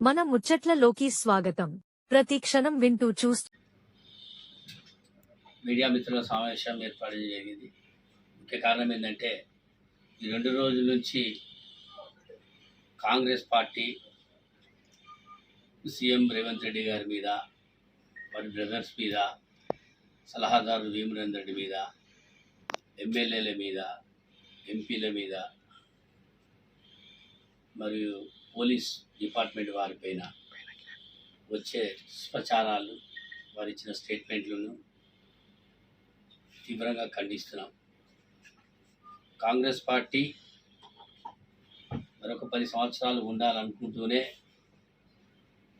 మన ముచ్చట్లలోకి స్వాగతం. ప్రతి క్షణం వింటూ చూస్తూ మీడియా మిత్రుల సమావేశం ఏర్పాటు జరిగింది. ముఖ్య కారణం ఏంటంటే ఈ రెండు రోజుల నుంచి Congress party CM Revanth Reddy గారి మీద వారి బ్రదర్స్ మీద సలహాదారు భీమరేందర్ రెడ్డి మీద ఎమ్మెల్యేల మీద ఎంపీల మీద మరియు పోలీస్ డిపార్ట్మెంట్ వారిపైన వచ్చే ప్రచారాలు వారు ఇచ్చిన స్టేట్మెంట్లను తీవ్రంగా ఖండిస్తున్నాం. కాంగ్రెస్ పార్టీ మరొక పది సంవత్సరాలు ఉండాలనుకుంటూనే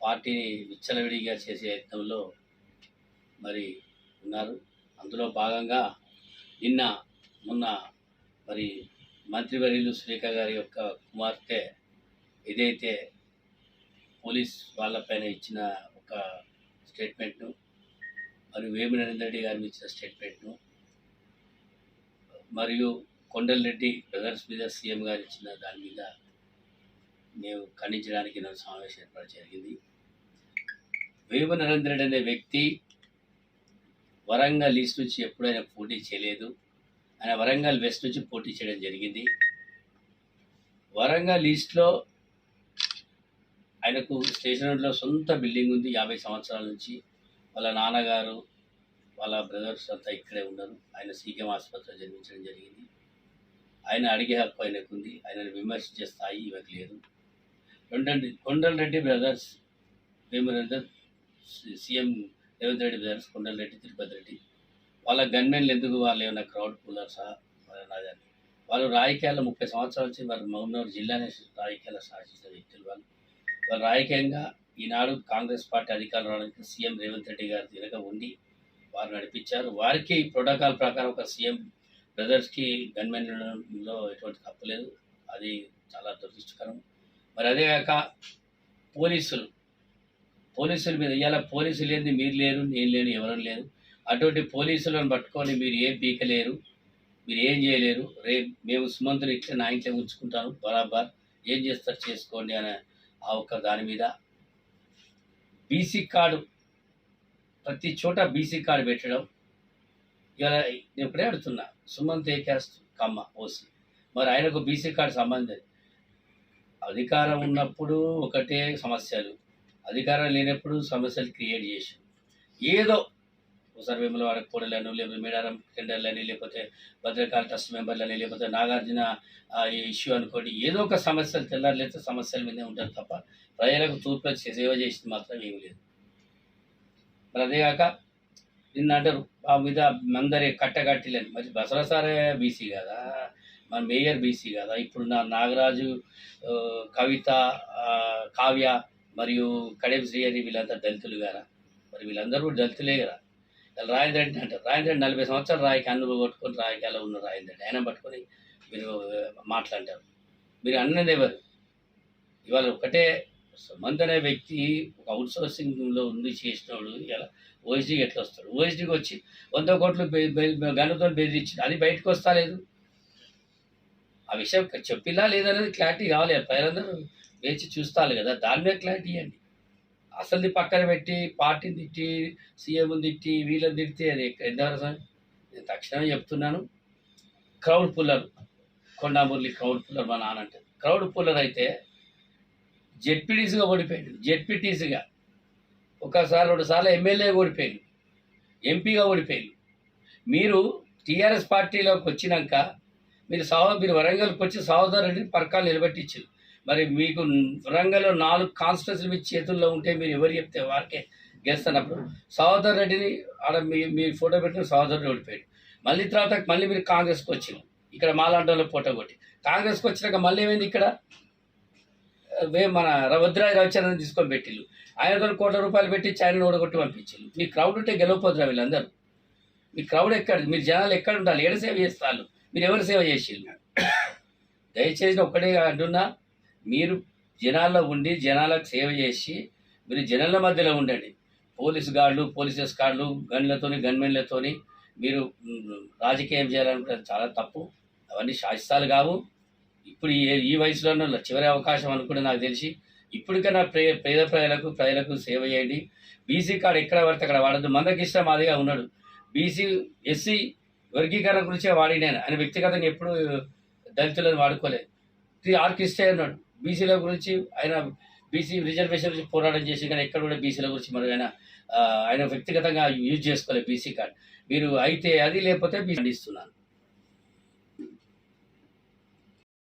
పార్టీని విచ్చలవిడిగా చేసే యత్నంలో మరి ఉన్నారు. అందులో భాగంగా నిన్న మొన్న మరి మంత్రివర్యులు సురేఖ గారి యొక్క కుమార్తె ఏదైతే పోలీస్ వాళ్ళపైన ఇచ్చిన ఒక స్టేట్మెంట్ను మరియు వేమి నరేందర్ రెడ్డి గారు ఇచ్చిన స్టేట్మెంట్ను మరియు కొండలరెడ్డి బ్రదర్స్ మీద సీఎం గారు ఇచ్చిన దాని మీద మేము ఖండించడానికి నన్ను సమావేశం ఏర్పాటు జరిగింది. వేము నరేంద్ర రెడ్డి అనే వ్యక్తి వరంగల్ ఈస్ట్ నుంచి ఎప్పుడైనా పోటీ చేయలేదు. ఆయన వరంగల్ వెస్ట్ నుంచి పోటీ చేయడం జరిగింది. వరంగల్ ఈస్ట్లో ఆయనకు స్టేషన్ రోడ్లో సొంత బిల్డింగ్ ఉంది యాభై సంవత్సరాల నుంచి. వాళ్ళ నాన్నగారు వాళ్ళ బ్రదర్స్ అంతా ఇక్కడే ఉన్నారు. ఆయన సీఎం ఆసుపత్రిలో జన్మించడం జరిగింది. ఆయన అడిగే హక్కు ఆయనకు ఉంది ఆయనను విమర్శించే స్థాయి ఇవ్వకు లేదు. Konda Reddy Kondal Reddy brothers Bheemarender CM Revanth Reddy brothers Kondal Reddy Tirupati Reddy. వాళ్ళ గన్మెన్లు ఎందుకు? వాళ్ళు ఏమైనా క్రౌడ్ కూలర్స్? వాళ్ళు రాజకీయాల్లో ముప్పై సంవత్సరాల నుంచి మరి మౌనూరు జిల్లానే రాజకీయాల్లో శాసించిన వ్యక్తులు వాళ్ళు. మరి రాజకీయంగా ఈనాడు కాంగ్రెస్ పార్టీ అధికారం రావడానికి సీఎం రేవంత్ రెడ్డి గారు తిరగ ఉండి వారు నడిపించారు. వారికి ప్రోటోకాల్ ప్రకారం ఒక సీఎం బ్రదర్స్కి గన్మెన్లో ఎటువంటి తప్పు లేదు. అది చాలా దురదృష్టకరం. మరి అదే కాక పోలీసులు పోలీసుల మీద ఇవాళ పోలీసులు ఏంది మీరు లేరు నేను లేను ఎవరు లేరు. అటువంటి పోలీసులను పట్టుకొని మీరు ఏం పీకలేరు మీరు ఏం చేయలేరు. రేపు మేము సుమంతుని ఇట్లా నా ఇంట్లో ఉంచుకుంటాను బరాబర్. ఏం చేస్తారు చేసుకోండి అనే ఆ ఒక్క దాని మీద బీసీ కార్డు ప్రతి చోట బీసీ కార్డు పెట్టడం. ఇలా నేను ఇప్పుడే అడుగుతున్నా సుమంత్ ఏ క్యాస్ట్? కమ్మ ఓసి. మరి ఆయనకు బీసీ కార్డు సంబంధం అధికారం ఉన్నప్పుడు ఒకటే సమస్యలు. అధికారం లేనప్పుడు సమస్యలు క్రియేట్ చేసి ఏదో ఒకసారి మిమ్మల్ని వాడక పోడలను లేకపోతే మేడారం టెండర్లని లేకపోతే భద్రకాళ ట్రస్ట్ మెంబర్లని లేకపోతే నాగార్జున ఈ ఇష్యూ అనుకోండి ఏదో ఒక సమస్యలు తెల్లారులేస్తే సమస్యల మీదే ఉంటారు తప్ప ప్రజలకు తూర్పు సేవ చేసింది మాత్రం ఏమీ లేదు. మరి అదేగాక నిన్న అంటారు ఆ మీద అందరి కట్టగట్టిలని. మరి బసరసారే బీసీ కదా మన మేయర్ బీసీ కదా ఇప్పుడు నా నాగరాజు కవిత కావ్య మరియు కడెం శ్రీహరి వీళ్ళంతా దళితులు కదా మరి వీళ్ళందరూ కూడా దళితులే కదా. రాజేంద్ర రెడ్డి అంటారు రాజేంద్ర రెడ్డి నలభై సంవత్సరాలు రాయికి అన్ను కొట్టుకొని రాజకీయాల్లో ఉన్న రాజేంద్ర రెడ్డి ఆయన పట్టుకొని మీరు మాట్లాడారు. మీరు అన్నది ఎవరు? ఇవాళ ఒకటే సుమంత్ అనే వ్యక్తి ఒక అవుట్ సోర్సింగ్లో ఉంది చేసినోడు ఇలా ఓఎస్డీకి ఎట్లా వస్తాడు? ఓఎస్డీకి వచ్చి వంద కోట్లు గనుతో బెదిరించింది అది బయటకు వస్తా లేదు. ఆ విషయం చెప్పిలా లేదనేది క్లారిటీ కావాలి. ప్రజలందరూ వేచి చూస్తారు కదా. దాని మీద క్లారిటీ ఇవ్వండి. అసలుది పక్కన పెట్టి పార్టీని తిట్టి సీఎంని తిట్టి వీళ్ళని తిడితే అది ఎంతవరకు సార్? నేను తక్షణమే చెప్తున్నాను. Crowd puller. Konda Murali crowd puller మా నాన్న అంటే క్రౌడ్ పుల్లర్ అయితే జెడ్పీటీసీగా ఓడిపోయాడు. జెడ్పీటీసీగా. ఒకసారి రెండుసార్లు ఎమ్మెల్యేగా ఓడిపోయాడు. ఎంపీగా ఓడిపోయాడు. మీరు టీఆర్ఎస్ పార్టీలోకి వచ్చినాక మీరు సహో మీరు వరంగల్కి వచ్చి సహోదరుడిని పరకాలు నిలబెట్టించారు మరి మీకు వరంగల్లో నాలుగు కాన్స్టిట్యూన్సీలు మీ చేతుల్లో ఉంటే మీరు ఎవరు చెప్తే వారికే గెలుస్తున్నప్పుడు సహోదర్ రెడ్డిని ఆడ మీ మీ ఫోటో పెట్టిన సహోదరుడు ఓడిపోయాడు. మళ్ళీ తర్వాత మళ్ళీ మీరు కాంగ్రెస్కి వచ్చాము ఇక్కడ మాలాంటి ఫోటో కొట్టి. కాంగ్రెస్కి వచ్చినాక మళ్ళీ ఏమైంది ఇక్కడ? వే మన వద్రాయి రవిచంద్రని తీసుకొని పెట్టిల్లు ఆయనతో కోట్ల రూపాయలు పెట్టి చైనా ఓడగొట్టి పంపించిల్లు మీ క్రౌడ్ ఉంటే గెలవపోతున్నారు వీళ్ళందరూ. మీ క్రౌడ్ ఎక్కడ? మీరు జనాలు ఎక్కడ ఉండాలి? ఏడ సేవ చేస్తారు? మీరు ఎవరు సేవ చేసిండ్రు దయచేసి ఒక్కడే అంటున్నా. మీరు జనాల్లో ఉండి జనాలకు సేవ చేసి మీరు జనాల మధ్యలో ఉండండి. పోలీస్ గార్డులు పోలీసెస్ గార్డులు గన్లతోని గన్మెన్లతోని మీరు రాజకీయం చేయాలనుకుంటే చాలా తప్పు. అవన్నీ శాస్త్రాలు కావు. ఇప్పుడు ఈ ఈ చివరి అవకాశం అనుకుంటే నాకు తెలిసి ఇప్పటికైనా ప్రే పేద ప్రజలకు ప్రజలకు సేవ చేయండి. బీసీ కార్డు ఎక్కడ పడితే అక్కడ వాడద్దు. మందకిష్ట మాదిగా ఉన్నాడు. బీసీ ఎస్సీ వర్గీకరణ గురించే వాడినాను ఆయన వ్యక్తిగతంగా ఎప్పుడు దళితులను వాడుకోలేదు. ఆర్కిస్తే అన్నాడు బీసీల గురించి ఆయన బీసీ రిజర్వేషన్ గురించి పోరాటం చేసి కానీ ఎక్కడ కూడా బీసీల గురించి మరి ఆయన ఆయన వ్యక్తిగతంగా యూజ్ చేసుకోలేదు బీసీ కార్డ్. మీరు అయితే అది లేకపోతే బీసీ ఇస్తున్నాను